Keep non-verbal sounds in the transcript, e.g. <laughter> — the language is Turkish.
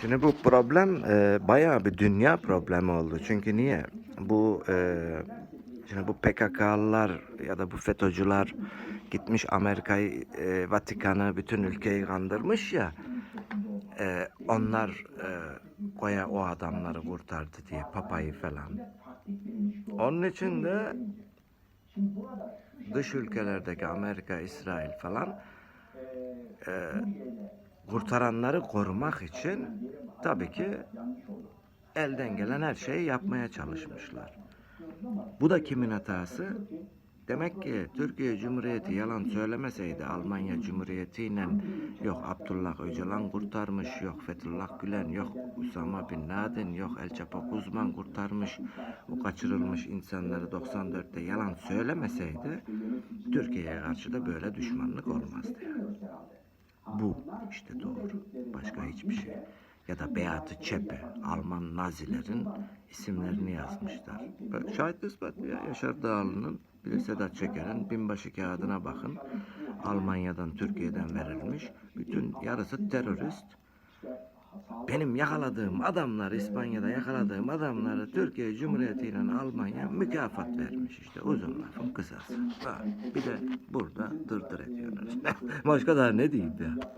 Şimdi bu problem e, bayağı bir dünya problemi oldu. Çünkü niye? Bu e, şimdi bu PKK'lılar ya da bu FETÖ'cüler gitmiş Amerika'yı, e, Vatikan'ı, bütün ülkeyi kandırmış ya. E, onlar e, koya o adamları kurtardı diye papayı falan. Onun için de dış ülkelerdeki Amerika, İsrail falan e, kurtaranları korumak için tabii ki elden gelen her şeyi yapmaya çalışmışlar. Bu da kimin hatası? Demek ki Türkiye Cumhuriyeti yalan söylemeseydi Almanya Cumhuriyeti'yle yok Abdullah Öcalan kurtarmış, yok Fethullah Gülen, yok Usama Bin Laden, yok El Chapo Guzman kurtarmış, o kaçırılmış insanları 94'te yalan söylemeseydi Türkiye'ye karşı da böyle düşmanlık olmazdı yani. Bu işte doğru. Başka hiçbir şey. Ya da Beatı Çepe, Alman Nazilerin isimlerini yazmışlar. Şahit ispat ya. Yaşar Dağlı'nın, bir de Sedat Çeker'in binbaşı kağıdına bakın. Almanya'dan, Türkiye'den verilmiş. Bütün yarısı terörist. Benim yakaladığım adamlar, İspanya'da yakaladığım adamları Türkiye Cumhuriyeti ile Almanya mükafat vermiş işte. Uzun lafın kısası. Bir de burada dırdır ediyorlar. <laughs> Başka daha ne diyeyim ya?